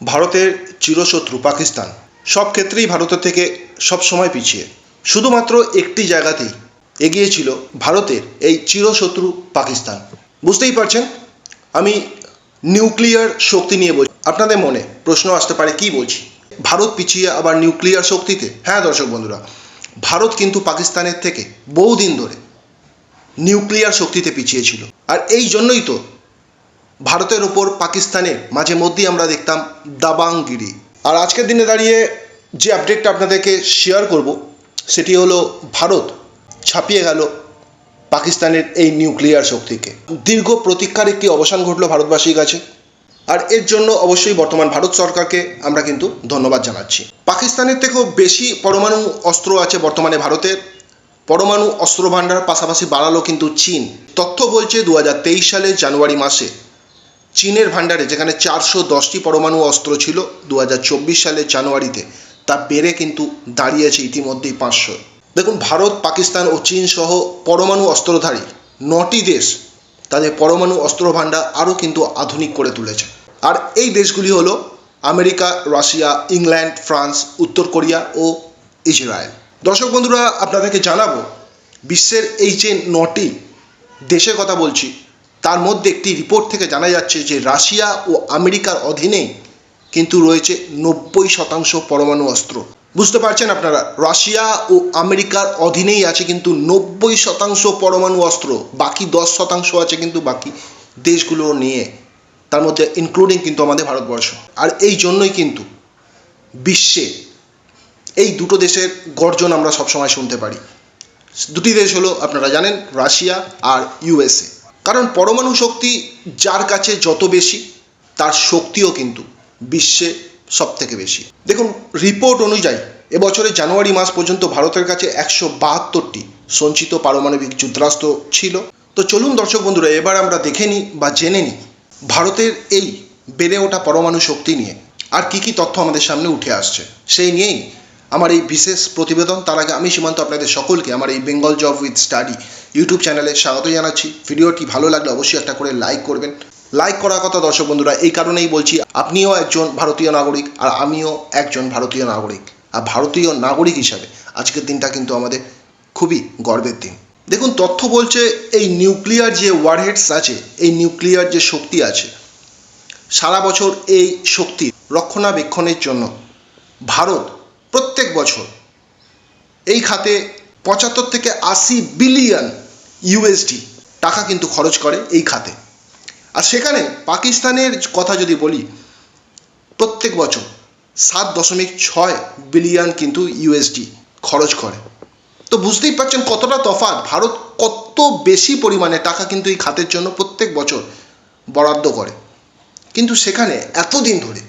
ভারতের চিরশত্রু পাকিস্তান। সব ক্ষেত্রেই ভারতের থেকে সব সময় পিছিয়ে। শুধুমাত্র একটি জায়গাতেই এগিয়ে ছিল ভারতের এই চিরশত্রু পাকিস্তান। বুঝতেই পারছেন? আমি নিউক্লিয়ার শক্তি নিয়ে বলছি। আপনাদের মনে প্রশ্ন আসতে পারে, কি বলছি? ভারত পিছিয়ে আবার নিউক্লিয়ার শক্তিতে? হ্যাঁ দর্শক বন্ধুরা, ভারত কিন্তু পাকিস্তানের থেকে বহুদিন ধরে নিউক্লিয়ার শক্তিতে পিছিয়ে ছিল। আর এই জন্যই তো ভারতের ওপর পাকিস্তানের মাঝে মধ্যেই আমরা দেখতাম দাবাংগিরি। আর আজকের দিনে দাঁড়িয়ে যে আপডেটটা আপনাদেরকে শেয়ার করব, সেটি হলো ভারত ছাপিয়ে গেল পাকিস্তানের এই নিউক্লিয়ার শক্তিকে। দীর্ঘ প্রতীক্ষার একটি অবসান ঘটলো ভারতবাসীর কাছে। আর এর জন্য অবশ্যই বর্তমান ভারত সরকারকে আমরা কিন্তু ধন্যবাদ জানাচ্ছি। পাকিস্তানের থেকেও বেশি পরমাণু অস্ত্র আছে বর্তমানে ভারতের। পরমাণু অস্ত্র ভাণ্ডার পাশাপাশি বাড়ালো কিন্তু চীন। তথ্য বলছে দু সালের জানুয়ারি মাসে চীনের ভাণ্ডারে, যেখানে চারশো দশটি পরমাণু অস্ত্র ছিল দু হাজার চব্বিশ সালের জানুয়ারিতে, তা বেড়ে কিন্তু দাঁড়িয়েছে ইতিমধ্যেই পাঁচশো। দেখুন, ভারত, পাকিস্তান ও চীন সহ পরমাণু অস্ত্রধারী নটি দেশ তাদের পরমাণু অস্ত্র ভাণ্ডার আরও কিন্তু আধুনিক করে তুলেছে। আর এই দেশগুলি হলো আমেরিকা, রাশিয়া, ইংল্যান্ড, ফ্রান্স, উত্তর কোরিয়া ও ইসরায়েল। দর্শক বন্ধুরা, আপনাদেরকে জানাব, বিশ্বের এই যে নটি দেশের কথা বলছি তার মধ্যে একটি রিপোর্ট থেকে জানা যাচ্ছে যে রাশিয়া ও আমেরিকার অধীনে কিন্তু রয়েছে নব্বই শতাংশ পরমাণু অস্ত্র। বুঝতে পারছেন আপনারা, রাশিয়া ও আমেরিকার অধীনেই আছে কিন্তু নব্বই শতাংশ পরমাণু অস্ত্র, বাকি দশ শতাংশ আছে কিন্তু বাকি দেশগুলো নিয়ে, তার মধ্যে ইনক্লুডিং কিন্তু আমাদের ভারতবর্ষ। আর এই জন্যই কিন্তু বিশ্বে এই দুটো দেশের গর্জন আমরা সবসময় শুনতে পারি। দুটি দেশ হলো আপনারা জানেন, রাশিয়া আর ইউএসএ কারণ পরমাণু শক্তি যার কাছে যত বেশি, তার শক্তিও কিন্তু বিশ্বে সব থেকে বেশি। দেখুন রিপোর্ট অনুযায়ী, এবছরের জানুয়ারি মাস পর্যন্ত ভারতের কাছে একশো বাহাত্তরটি সঞ্চিত পারমাণবিক যুদ্ধাস্ত্র ছিল। তো চলুন দর্শক বন্ধুরা, এবার আমরা দেখে নিই বা জেনে নিই ভারতের এই বেড়ে ওঠা পরমাণু শক্তি নিয়ে। আর কি কি তথ্য আমাদের সামনে উঠে আসছে, সেই নিয়েই আমার এই বিশেষ প্রতিবেদন, তার আগে আমি সীমান্ত আপনাদের সকলকে আমার এই Bengal job with study YouTube চ্যানেলে স্বাগত জানাচ্ছি। ভিডিওটি ভালো লাগলে অবশ্যই একটা করে লাইক করবেন। লাইক করার কথা দর্শক বন্ধুরা, এই কারণেই বলছি, আপনিও একজন ভারতীয় নাগরিক আর আমিও একজন ভারতীয় নাগরিক। আর ভারতীয় নাগরিক হিসাবে আজকের দিনটা কিন্তু আমাদের খুবই গর্বের দিন। দেখুন, তথ্য বলছে এই নিউক্লিয়ার যে ওয়ারহেডস আছে, এই নিউক্লিয়ার যে শক্তি আছে, সারা বছর এই শক্তি রক্ষণাবেক্ষণের জন্য ভারত প্রত্যেক বছর। এই খাতে পঁচাত্তর থেকে আশি বিলিয়ন ইউএসডি টাকা কিন্তু খরচ করে এই খাতে। আর সেখানে পাকিস্তানের কথা যদি বলি, প্রত্যেক বছর সাত দশমিক ছয় বিলিয়ন কিন্তু ইউএসডি খরচ করে। তো বুঝতেই পারছেন কতটা তফাৎ। ভারত কত বেশি পরিমাণে টাকা কিন্তু এই খাতের জন্য প্রত্যেক বছর বরাদ্দ করে। কিন্তু সেখানে এতদিন ধরে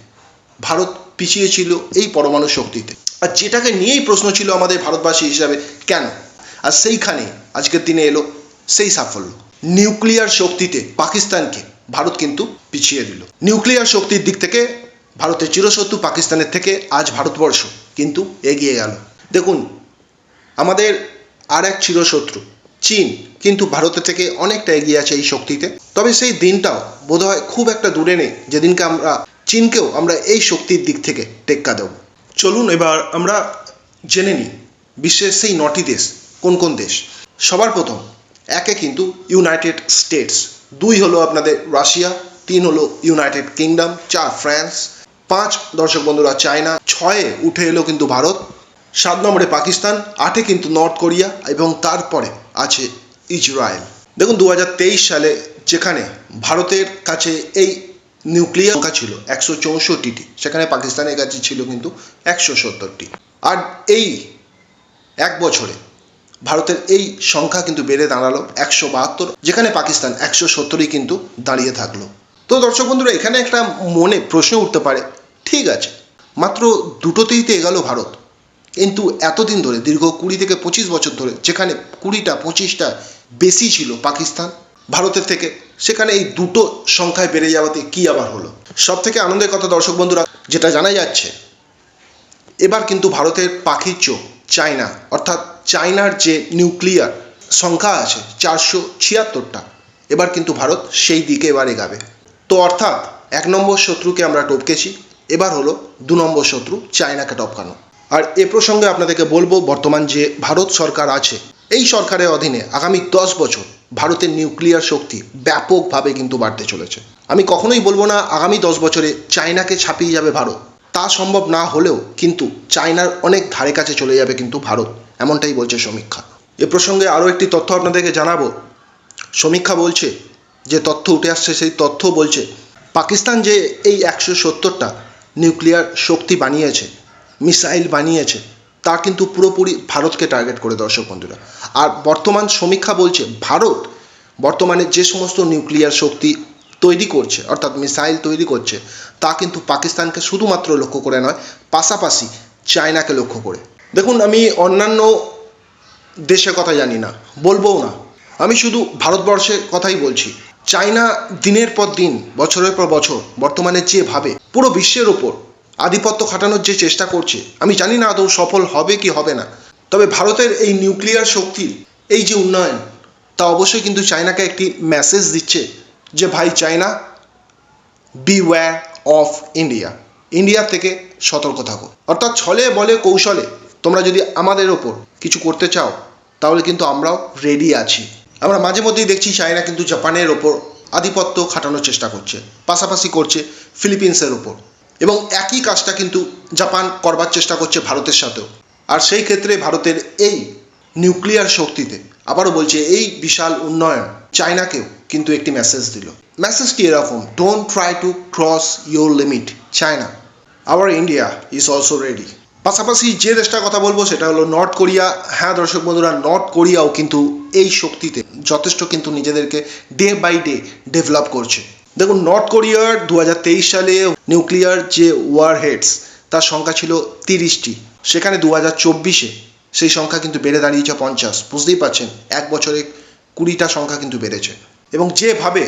ভারত পিছিয়ে ছিল এই পরমাণু শক্তিতে। আর যেটাকে নিয়েই প্রশ্ন ছিল আমাদের ভারতবাসী হিসাবে, কেন? আর সেইখানে আজকের দিনে এলো সেই সাফল্য। নিউক্লিয়ার শক্তিতে পাকিস্তানকে ভারত কিন্তু পিছিয়ে দিল। নিউক্লিয়ার শক্তির দিক থেকে ভারতের চিরশত্রু পাকিস্তানের থেকে আজ ভারতবর্ষ কিন্তু এগিয়ে গেল। দেখুন, আমাদের আর এক চিরশত্রু, চীন কিন্তু ভারতের থেকে অনেকটা এগিয়ে আছে এই শক্তিতে। তবে সেই দিনটাও বোধহয় খুব একটা দূরে নেই, যেদিনকে আমরা, চীনকেও আমরা এই শক্তির দিক থেকে টেক্কা দেব। চলুন এবার আমরা জেনে নিই বিশ্বের সেই নটি দেশ, কোন কোন দেশ? সবার প্রথম, একে কিন্তু ইউনাইটেড স্টেটস দুই হলো আপনাদের রাশিয়া, তিন হলো ইউনাইটেড কিংডম চার ফ্রান্স, পাঁচ দর্শক বন্ধুরা চায়না, ছয়ে উঠে এলো কিন্তু ভারত, সাত নম্বরে পাকিস্তান, আটে কিন্তু নর্থ কোরিয়া এবং তারপরে আছে ইসরায়েল। দেখুন দু হাজার তেইশ সালে যেখানে ভারতের কাছে এই নিউক্লিয়ার সংখ্যা ছিল, একশো চৌষট্টিটি। সেখানে পাকিস্তানের কাছে ছিল কিন্তু একশো সত্তরটি। আর এই এক বছরে ভারতের এই সংখ্যা কিন্তু বেড়ে দাঁড়াল একশো বাহাত্তর, যেখানে পাকিস্তান একশো সত্তরই কিন্তু দাঁড়িয়ে থাকল। তো দর্শক বন্ধুরা, এখানে একটা মনে প্রশ্ন উঠতে পারে। ঠিক আছে, মাত্র দুটোতেই তো এগালো ভারত। কিন্তু এতদিন ধরে, দীর্ঘ কুড়ি থেকে পঁচিশ বছর ধরে, যেখানে কুড়িটা, পঁচিশটা বেশি ছিল পাকিস্তান, ভারতের থেকে সেখানে এই দুটো সংখ্যায় বেড়ে যাওয়াতে কি আবার হলো? সব থেকে আনন্দের কথা দর্শক বন্ধুরা, যেটা জানা যাচ্ছে, এবার কিন্তু ভারতের পাখির চোখ, চায়না, অর্থাৎ চায়নার যে নিউক্লিয়ার সংখ্যা আছে চারশো ছিয়াত্তরটা, এবার কিন্তু ভারত সেই দিকে এবার এগাবে। তো অর্থাৎ এক নম্বর শত্রুকে আমরা টপকেছি, এবার হলো দু নম্বর শত্রু চায়নাকে টপকানো। আর এ প্রসঙ্গে আপনাদেরকে বলব, বর্তমান যে ভারত সরকার আছে, এই সরকারের অধীনে আগামী দশ বছর ভারতের নিউক্লিয়ার শক্তি ব্যাপকভাবে কিন্তু বাড়তে চলেছে। আমি কখনোই বলব না আগামী দশ বছরে চায়নাকে ছাপিয়ে যাবে ভারত। তা সম্ভব না হলেও কিন্তু চায়নার অনেক ধারে কাছে চলে যাবে কিন্তু ভারত, এমনটাই বলছে সমীক্ষা। এ প্রসঙ্গে আরও একটি তথ্য আপনাদেরকে জানাব। সমীক্ষা বলছে, যে তথ্য উঠে আসছে সেই তথ্য বলছে, পাকিস্তান যে এই একশো সত্তরটা নিউক্লিয়ার শক্তি বানিয়েছে, মিসাইল বানিয়েছে তা কিন্তু পুরোপুরি ভারতকে টার্গেট করে দর্শক বন্ধুরা। আর বর্তমান সমীক্ষা বলছে, ভারত বর্তমানে যে সমস্ত নিউক্লিয়ার শক্তি তৈরি করছে, অর্থাৎ মিসাইল তৈরি করছে, তা কিন্তু পাকিস্তানকে শুধুমাত্র লক্ষ্য করে নয়, পাশাপাশি চায়নাকে লক্ষ্য করে। দেখুন, আমি অন্যান্য দেশের কথা জানি না, বলবও না। আমি শুধু ভারতবর্ষের কথাই বলছি। চায়না দিনের পর দিন, বছরের পর বছর, বর্তমানে যেভাবে পুরো বিশ্বের ওপর আধিপত্য খাটানোর যে চেষ্টা করছে, আমি জানি না আদৌ সফল হবে কি হবে না। তবে ভারতের এই নিউক্লিয়ার শক্তির এই যে উন্নয়ন, তা অবশ্যই কিন্তু চায়নাকে একটি মেসেজ দিচ্ছে যে, ভাই China beware of India India থেকে সতর্ক থাকো। অর্থাৎ ছলে বলে কৌশলে তোমরা যদি আমাদের ওপর কিছু করতে চাও, তাহলে কিন্তু আমরাও রেডি আছি। আমরা মাঝে মধ্যেই দেখছি চায়না কিন্তু জাপানের ওপর আধিপত্য খাটানোর চেষ্টা করছে, পাশাপাশি করছে ফিলিপিন্সের ওপর। এবং একই কাজটা কিন্তু জাপান করবার চেষ্টা করছে ভারতের সাথেও। আর সেই ক্ষেত্রে ভারতের এই নিউক্লিয়ার শক্তিতে, আবারও বলছে, এই বিশাল উন্নয়ন চায়নাকেও কিন্তু একটি মেসেজ দিল। মেসেজটি এরকম? Don't try to cross your limit China our India is also ready পাশাপাশি যে দেশটার কথা বলব, সেটা হলো নর্থ কোরিয়া হ্যাঁ দর্শক বন্ধুরা নর্থ কোরিয়াও কিন্তু এই শক্তিতে যথেষ্ট কিন্তু নিজেদেরকে ডে বাই ডে ডেভেলপ করছে। দেখুন, নর্থ কোরিয়ার দু হাজার তেইশ সালে নিউক্লিয়ার যে ওয়ার হেডস তার সংখ্যা ছিল তিরিশটি। সেখানে দু হাজার চব্বিশে সেই সংখ্যা কিন্তু বেড়ে দাঁড়িয়েছে পঞ্চাশ। বুঝতেই পারছেন, এক বছরে কুড়িটা সংখ্যা কিন্তু বেড়েছে। এবং যেভাবে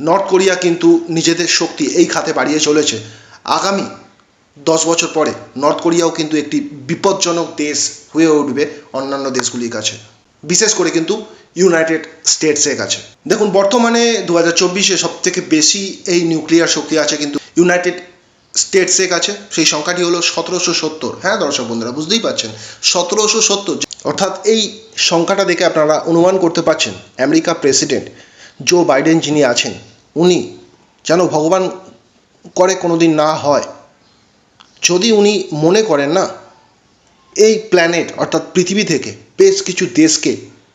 নর্থ কোরিয়া কিন্তু নিজেদের শক্তি এই খাতে বাড়িয়ে চলেছে, আগামী দশ বছর পরে নর্থ কোরিয়াও কিন্তু একটি বিপজ্জনক দেশ হয়ে উঠবে অন্যান্য দেশগুলির কাছে। বিশেষ করে কিন্তু ইউনাইটেড স্টেটসের কাছে। দেখুন, বর্তমানে দু হাজার চব্বিশে সব থেকে বেশি এই নিউক্লিয়ার শক্তি আছে কিন্তু ইউনাইটেড স্টেটসের কাছে। সেই সংখ্যাটি হলো সতেরোশো সত্তর। হ্যাঁ দর্শক বন্ধুরা, বুঝতেই পারছেন? সতেরোশো সত্তর। অর্থাৎ এই সংখ্যাটা দেখে আপনারা অনুমান করতে পারছেন, আমেরিকা প্রেসিডেন্ট জো বাইডেন যিনি আছেন, উনি যেন ভগবান করে কোনো দিন না হয়। যদি উনি মনে করেন না, এই প্ল্যানেট অর্থাৎ পৃথিবী থেকে বেশ কিছু দেশকে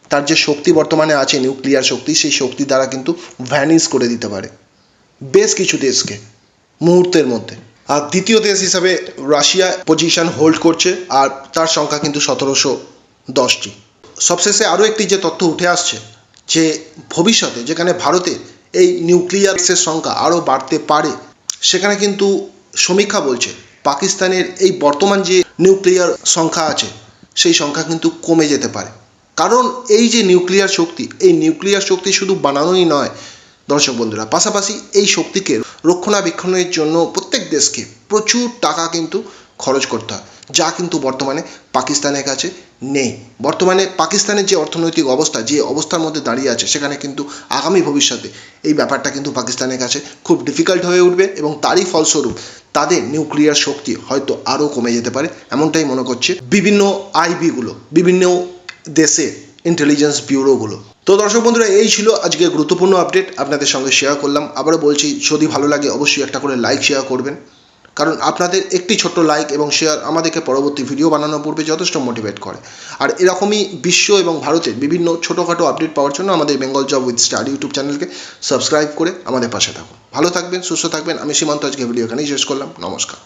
তার যে শক্তি বর্তমানে আছে নিউক্লিয়ার শক্তি, সেই শক্তি দ্বারা কিন্তু ভ্যানিস করে দিতে পারে। বেশ কিছু দেশকে মুহূর্তের মধ্যে। আর দ্বিতীয় দেশ হিসাবে রাশিয়া পজিশন হোল্ড করছে, আর তার সংখ্যা কিন্তু সতেরোশো দশটি। সবশেষে আরও একটি যে তথ্য উঠে আসছে, যে ভবিষ্যতে যেখানে ভারতে এই নিউক্লিয়ার্সের সংখ্যা আরও বাড়তে পারে, সেখানে কিন্তু সমীক্ষা বলছে, পাকিস্তানের এই বর্তমান যে নিউক্লিয়ার সংখ্যা আছে, সেই সংখ্যা কিন্তু কমে যেতে পারে। কারণ এই যে নিউক্লিয়ার শক্তি, এই নিউক্লিয়ার শক্তি শুধু বানানোই নয়, দর্শক বন্ধুরা, পাশাপাশি এই শক্তিকে রক্ষণাবেক্ষণের জন্য প্রত্যেক দেশকে প্রচুর টাকা কিন্তু খরচ করতে হয়, যা কিন্তু বর্তমানে পাকিস্তানের কাছে নেই। বর্তমানে পাকিস্তানের যে অর্থনৈতিক অবস্থা, যে অবস্থার মধ্যে দাঁড়িয়ে আছে, সেখানে কিন্তু আগামী ভবিষ্যতে এই ব্যাপারটা কিন্তু পাকিস্তানের কাছে খুব ডিফিকাল্ট হয়ে উঠবে এবং তারই ফলস্বরূপ তাদের নিউক্লিয়ার শক্তি হয়তো আরও কমে যেতে পারে, এমনটাই মনে করছে বিভিন্ন আইবিগুলো, বিভিন্ন দেশের ইন্টেলিজেন্স ব্যুরোগুলো তো দর্শক বন্ধুরা, এই ছিল আজকে গুরুত্বপূর্ণ আপডেট আপনাদের সঙ্গে শেয়ার করলাম। আবারও বলছি, যদি ভালো লাগে অবশ্যই একটা করে লাইক শেয়ার করবেন। কারণ আপনাদের একটি ছোট্ট লাইক এবং শেয়ার আমাদেরকে পরবর্তী ভিডিও বানানোর পূর্বে যথেষ্ট মোটিভেট করে। আর এরকমই বিশ্ব এবং ভারতের বিভিন্ন ছোটোখাটো আপডেট পাওয়ার জন্য আমাদের Bengal job with star YouTube চ্যানেলকে সাবস্ক্রাইব করে আমাদের পাশে থাকুন। ভালো থাকবেন, সুস্থ থাকবেন। আমি সীমান্ত আজকে ভিডিও এখানেই শেষ করলাম। নমস্কার।